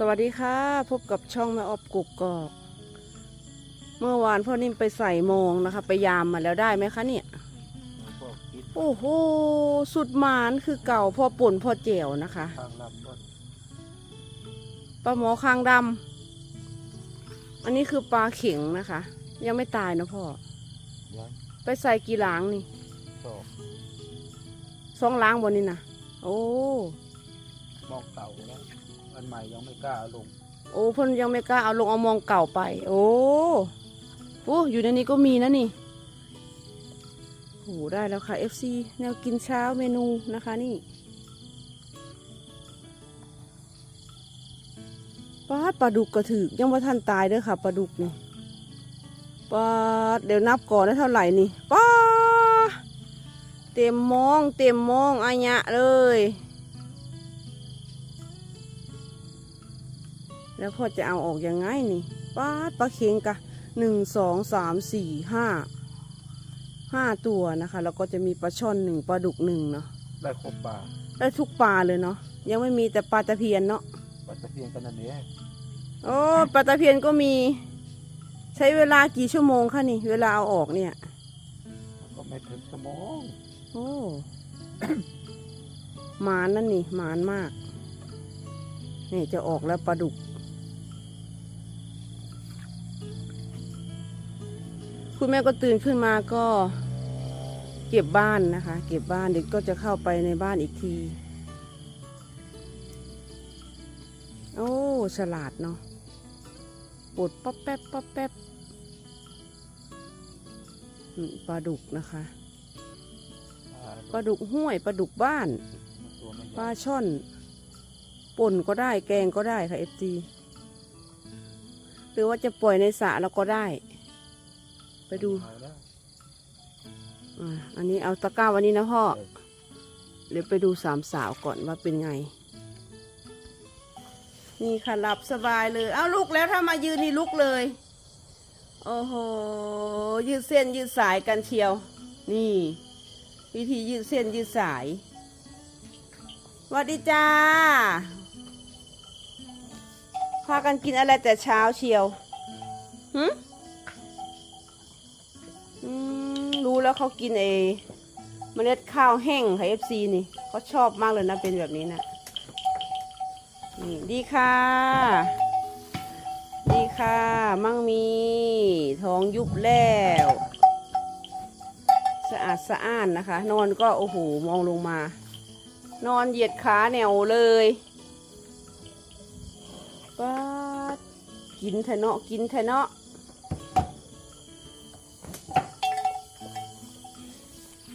สวัสดีค่ะ พบกับช่องแม่ออบกุกกอก เมื่อวานพ่อนิ่มไปใส่โมงนะคะ ไปยามมาแล้วได้ไหมคะเนี่ยพวกคิดโอ้โห สุดหมานคือเก่าพ่อป่นพ่อเจียวนะคะทางลำต้นปลาหมอคางดำอันนี้คือปลาเข็งนะคะ ยังไม่ตายนะพ่อยังไปใส่กี่ล้างนี่ชอบสองล้างบนนี่นะโอ้มองเก่าแล้ว อันใหม่ยังไม่กล้าเอาลง โอ้เพ่นยังไม่กล้าเอาลงเอามองเก่าไป โอ้โอ้อยู่ในนี้ก็มีนะนี่โหได้แล้วค่ะ FC แนวกินเช้าเมนูนะคะนี่ปลาปลาดุกกระถือยังว่าท่านตายเด้อค่ะปลาดุกนี่ปลาเดี๋ยวนับก่อนได้เท่าไหร่นี่ปลาเต็มมองเต็มมองอัญญะเลย แล้วพ่อจะเอาออกยังไงนี่ป้าดปลาเค็งกะหนึ่งสองสามสี่ห้าห้าตัวนะคะ แล้วก็จะมีปลาช่อนหนึ่งปลาดุกหนึ่งเนาะได้ครบปลาได้ทุกปลาเลยเนาะยังไม่มีแต่ปลาตะเพียนเนาะปลาตะเพียนกันนั่นเองโอ้ปลาตะเพียนก็มี ใช้เวลากี่ชั่วโมงคะนี่ เวลาเอาออกเนี่ยก็ไม่ถึงชั่วโมงโอ้หมานนั่นนี่หมานมากนี่จะออกแล้วปลาดุก คุณแม่ก็ตื่นขึ้นมาก็เก็บบ้านนะคะ เก็บบ้านเด็กก็จะเข้าไปในบ้านอีกที โอ้ฉลาดเนาะปวดป๊อปแป๊บป๊อปแป๊บอืมปลาดุกนะคะปลาดุกห้วยปลาดุกบ้านปลาช่อนป่นก็ได้แกงก็ได้ค่ะเอฟซีหรือว่าจะปล่อยในสระเราก็ได้ ไปดูอ่าอันนี้เอาตะกร้าวันนี้นะพ่อ เดี๋ยวไปดูสามสาวก่อนว่าเป็นไง นี่ค่ะหลับสบายเลย เอาลุกแล้วถ้ามายืนนี่ลุกเลย โอ้โห ยืดเส้นยืดสายกันเชียว นี่ วิธียืดเส้นยืดสายสวัสดีจ้า พากันกินอะไรแต่เช้าเชียวหึอื แล้วเขากินเอเมล็ดข้าวแห้งค่ะเอฟซีนี่เขาชอบมากเลยนะเป็นแบบนี้นะนี่ดีค่ะ ดีค่ะ มั่งมีท้องยุบแล้ว สะอาดสะอ้านนะคะ นอนก็โอ้โหมองลงมา นอนเหยียดขาแนวเลยป๊ากินเถเนาะกินเถเนาะ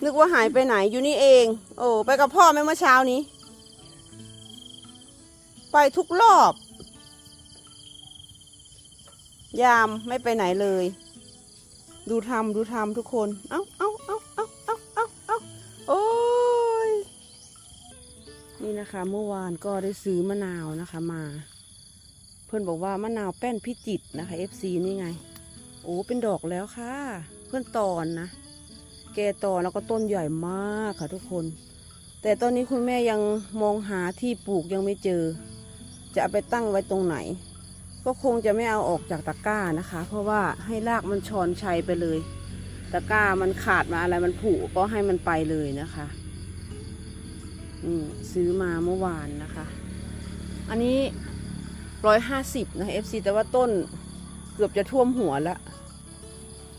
นึกว่าหายไปไหนอยู่นี่เอง โอ้ไปกับพ่อไหมเมื่อเช้านี้ ไปทุกรอบ ยามไม่ไปไหนเลย ดูทำดูทำทุกคน เอ้าเอ้าเอ้าเอ้าเอ้าเอ้าเอ้าโอ้ยนี่นะคะ เมื่อวานก็ได้ซื้อมะนาวนะคะมา เพื่อนบอกว่ามะนาวแป้นพิจิตรนะคะ FC นี่ไง โอ้เป็นดอกแล้วค่ะ เพื่อนตอนนะ แกต่อแล้วก็ต้นใหญ่มากค่ะทุกคน แต่ตอนนี้คุณแม่ยังมองหาที่ปลูกยังไม่เจอ จะเอาไปตั้งไว้ตรงไหน ก็คงจะไม่เอาออกจากตะกร้านะคะ เพราะว่าให้รากมันชอนชัยไปเลย ตะกร้ามันขาดมาอะไรมันผุก็ให้มันไปเลยนะคะนี่ซื้อมาเมื่อวานนะคะ อันนี้ร้อยห้าสิบนะ FC แต่ว่าต้นเกือบจะท่วมหัวแล้ว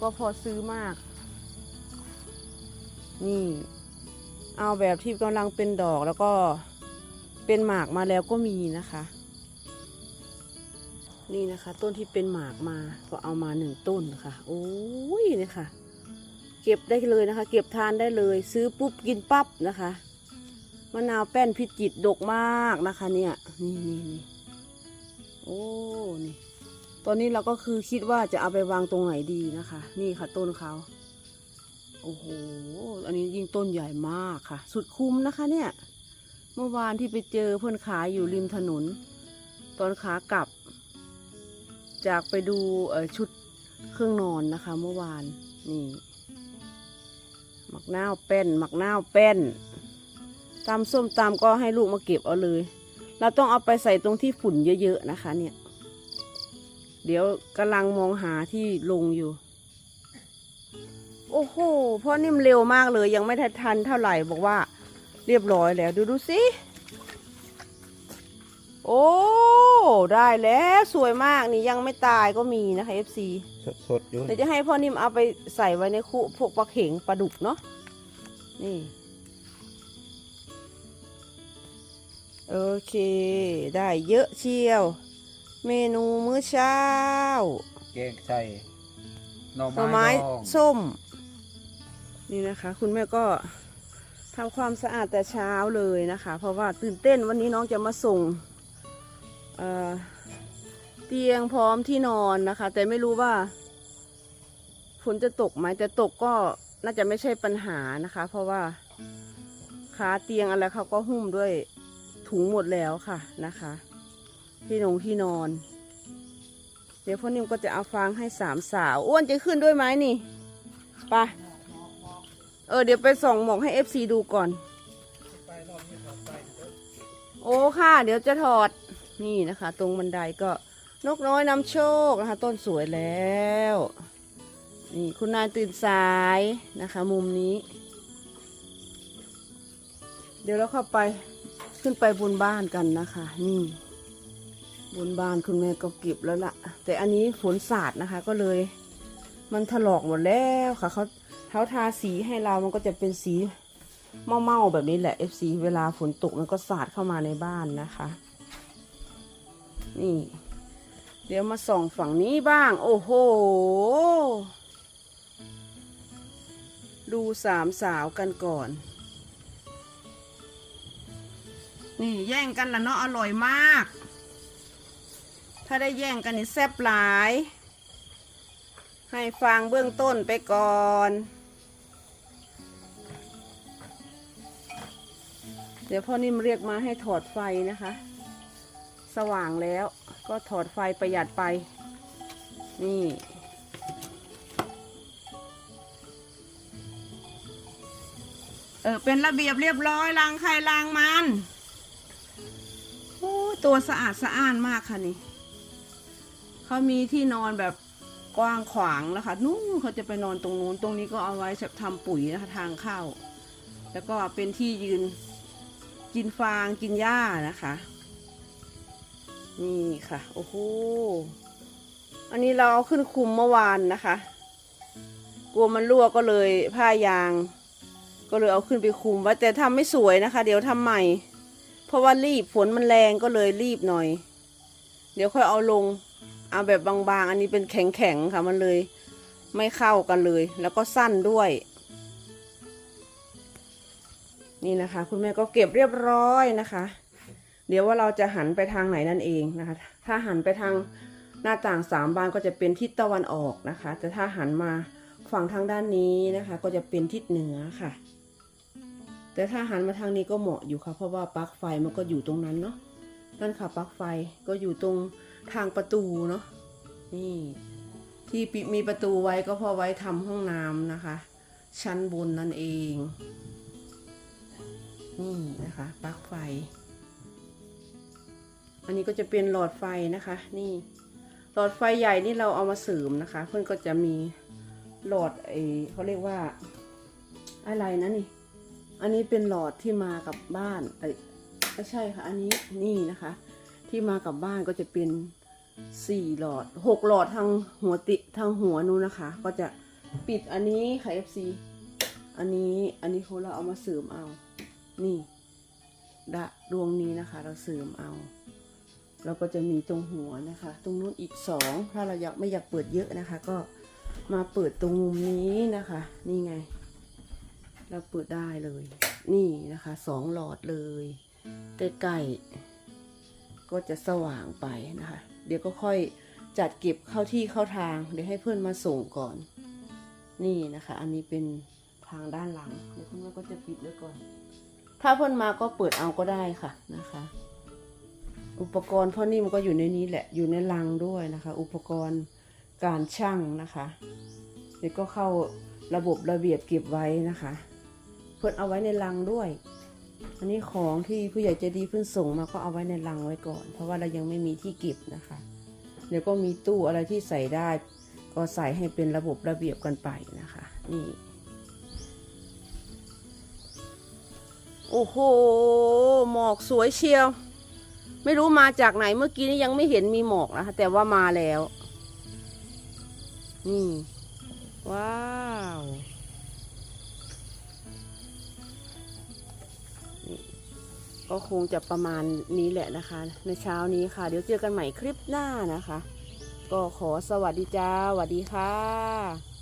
ก็พอซื้อมาก นี่ เอาแบบที่กำลังเป็นดอกแล้วก็เป็นหมากมาแล้วก็มีนะคะ นี่นะคะ ต้นที่เป็นหมากมาก็เอามาหนึ่งต้นค่ะโอ้ยนี่ค่ะ เก็บได้เลยนะคะ เก็บทานได้เลย ซื้อปุ๊บกินปั๊บนะคะมะนาวแป้นพิจิตดกมากนะคะ เนี่ย นี่นี่นี่โอ้นี่ตอนนี้เราก็คือคิดว่าจะเอาไปวางตรงไหนดีนะคะ นี่ค่ะต้นเขา โอ้โห อันนี้ยิ่งต้นใหญ่มากค่ะ สุดคุ้มนะคะเนี่ย เมื่อวานที่ไปเจอเพื่อนขายอยู่ริมถนน ตอนขากลับ จากไปดูเอ่อชุดเครื่องนอนนะคะ เมื่อวานนี่หมักนาวเป็นหมักนาวเป็นตำส้มตำก็ให้ลูกมาเก็บเอาเลย เราต้องเอาไปใส่ตรงที่ฝุ่นเยอะๆนะคะ เนี่ย เดี๋ยวกำลังมองหาที่ลงอยู่ โอ้โหพ่อนิ่มเร็วมากเลย ยังไม่ทันทันเท่าไหร่บอกว่า เรียบร้อยแล้วดูดูสิโอ้ได้แล้วสวยมากนี่ยังไม่ตายก็มีนะคะ FC สดสดๆอยู่เดี๋ยวจะให้พ่อนิ่มเอาไปใส่ไว้ในคุพวกปลาเข็งปลาดุกเนาะนี่ โอเค ได้เยอะเชียว เมนูมื้อเช้า แกงใส่หน่อหน่อไม้ไม้ดองส้ม นี่นะคะ คุณแม่ก็ทำความสะอาดแต่เช้าเลยนะคะ เพราะว่าตื่นเต้นวันนี้น้องจะมาส่งเเตียงพร้อมที่นอนนะคะ แต่ไม่รู้ว่าฝนจะตกไหมแต่ตกก็น่าจะไม่ใช่ปัญหานะคะ เพราะว่าขาเตียงอะไรเขาก็หุ้มด้วยถุงหมดแล้วค่ะนะคะ ที่นงที่นอน เดี๋ยวพ่อนิ่มก็จะเอาฟางให้สามสาว อ้วนจะขึ้นด้วยไหมนี่ไป เออเดี๋ยวไปส่องหมอกให้เอฟซีดูก่อน โอ้ค่ะ เดี๋ยวจะถอดนี่นะคะ ตรงบันไดก็นกน้อยนำโชคนะคะ ต้นสวยแล้ว นี่คุณนายตื่นสายนะคะ มุมนี้ เดี๋ยวเราเข้าไปขึ้นไปบนบ้านกันนะคะ นี่บนบ้านคุณแม่ก็เก็บแล้วล่ะ แต่อันนี้ฝนสาดนะคะ ก็เลย มันถลอกหมดแล้วค่ะเขา เขาทาสีให้เรามันก็จะเป็นสีเมาๆแบบนี้แหละ FC เวลาฝนตกมันก็สาดเข้ามาในบ้านนะคะ นี่ เดี๋ยวมาส่องฝั่งนี้บ้าง โอ้โห ดูสามสาวกันก่อน นี่แย่งกันละเนาะอร่อยมาก ถ้าได้แย่งกันนี่แซ่บหลาย ให้ฟังเบื้องต้นไปก่อน เดี๋ยวพ่อนิ่มเรียกมาให้ถอดไฟนะคะ สว่างแล้วก็ถอดไฟประหยัดไป นี่เออเป็นระเบียบเรียบร้อยล้างใครล้างมันโอ้ตัวสะอาดสะอ้านมากค่ะนี่เขามีที่นอนแบบกว้างขวางแล้วค่ะนู่นเขาจะไปนอนตรงนู้นตรงนี้ก็เอาไว้ทำปุ๋ยนะคะทางเข้า แล้วก็เป็นที่ยืน กินฟางกินหญ้านะคะ นี่ค่ะ โอ้โห อันนี้เราเอาขึ้นคุมเมื่อวานนะคะ กลัวมันรั่วก็เลยผ้ายาง ก็เลยเอาขึ้นไปคุมไว้แต่ทำไม่สวยนะคะ เดี๋ยวทำใหม่ เพราะว่ารีบฝนมันแรงก็เลยรีบหน่อย เดี๋ยวค่อยเอาลง เอาแบบบางๆ อันนี้เป็นแข็งๆค่ะมันเลย ไม่เข้ากันเลย แล้วก็สั้นด้วย นี่นะคะ คุณแม่ก็เก็บเรียบร้อยนะคะ เดี๋ยวว่าเราจะหันไปทางไหนนั่นเองนะคะ ถ้าหันไปทางหน้าต่างสามบานก็จะเป็นทิศตะวันออกนะคะ แต่ถ้าหันมาฝั่งทางด้านนี้นะคะ ก็จะเป็นทิศเหนือค่ะ แต่ถ้าหันมาทางนี้ก็เหมาะอยู่ค่ะ เพราะว่าปลั๊กไฟมันก็อยู่ตรงนั้นเนาะนั่นค่ะปลั๊กไฟก็อยู่ตรงทางประตูเนาะนี่ที่มีประตูไว้ก็เพอไว้ทำห้องน้ำนะคะ ชั้นบนนั่นเอง นี่นะคะปลั๊กไฟ อันนี้ก็จะเป็นหลอดไฟนะคะ นี่ หลอดไฟใหญ่นี่เราเอามาเสริมนะคะ เพื่อนก็จะมีหลอดไอเขาเรียกว่า อะไรนะนี่ อันนี้เป็นหลอดที่มากับบ้านเอ้ยไม่ใช่ค่ะ อันนี้นี่นะคะ ที่มากับบ้านก็จะเป็นสี่หลอดหกหลอดทางหัวติทางหัวนู้นนะคะ ก็จะปิดอันนี้ค่ะ FC อันนี้อันนี้เขาเราเอามาเสริมเอา นี่ดะดวงนี้นะคะ เราเสริมเอาแล้วก็จะมีตรงหัวนะคะ ตรงนู้นอีกสองถ้าเราอยากไม่อยากเปิดเยอะนะคะ ก็มาเปิดตรงมุมนี้นะคะ นี่ไง เราเปิดได้เลย นี่นะคะสองหลอดเลยใกล้ๆก็จะสว่างไปนะคะ เดี๋ยวก็ค่อยจัดเก็บเข้าที่เข้าทาง เดี๋ยวให้เพื่อนมาส่งก่อน นี่นะคะ อันนี้เป็นทางด้านหลัง เดี๋ยวคุณแม่ก็จะปิดไว้ก่อน ถ้าเพื่อนมาก็เปิดเอาก็ได้ค่ะนะคะ อุปกรณ์พ่อนิ่มก็อยู่ในนี้แหละอยู่ในลังด้วยนะคะ อุปกรณ์การช่างนะคะเดี๋ยวก็เข้าระบบระเบียบเก็บไว้นะคะ เพื่อนเอาไว้ในลังด้วย อันนี้ของที่ผู้ใหญ่ใจะดีเพิ่งส่งมาก็เอาไว้ในลังไว้ก่อน เพราะว่าเรายังไม่มีที่เก็บนะคะเดี๋ยวก็มีตู้อะไรที่ใส่ได้ ก็ใส่ให้เป็นระบบระเบียบกันไปนะคะ นี่ โอ้โห หมอกสวยเชียว ไม่รู้มาจากไหนเมื่อกี้นี้ยังไม่เห็นมีหมอกนะคะ แต่ว่ามาแล้ว นี่ ว้าวก็คงจะประมาณนี้แหละนะคะ ในเช้านี้ค่ะ เดี๋ยวเจอกันใหม่คลิปหน้านะคะ ก็ขอสวัสดีจ้าสวัสดีค่ะ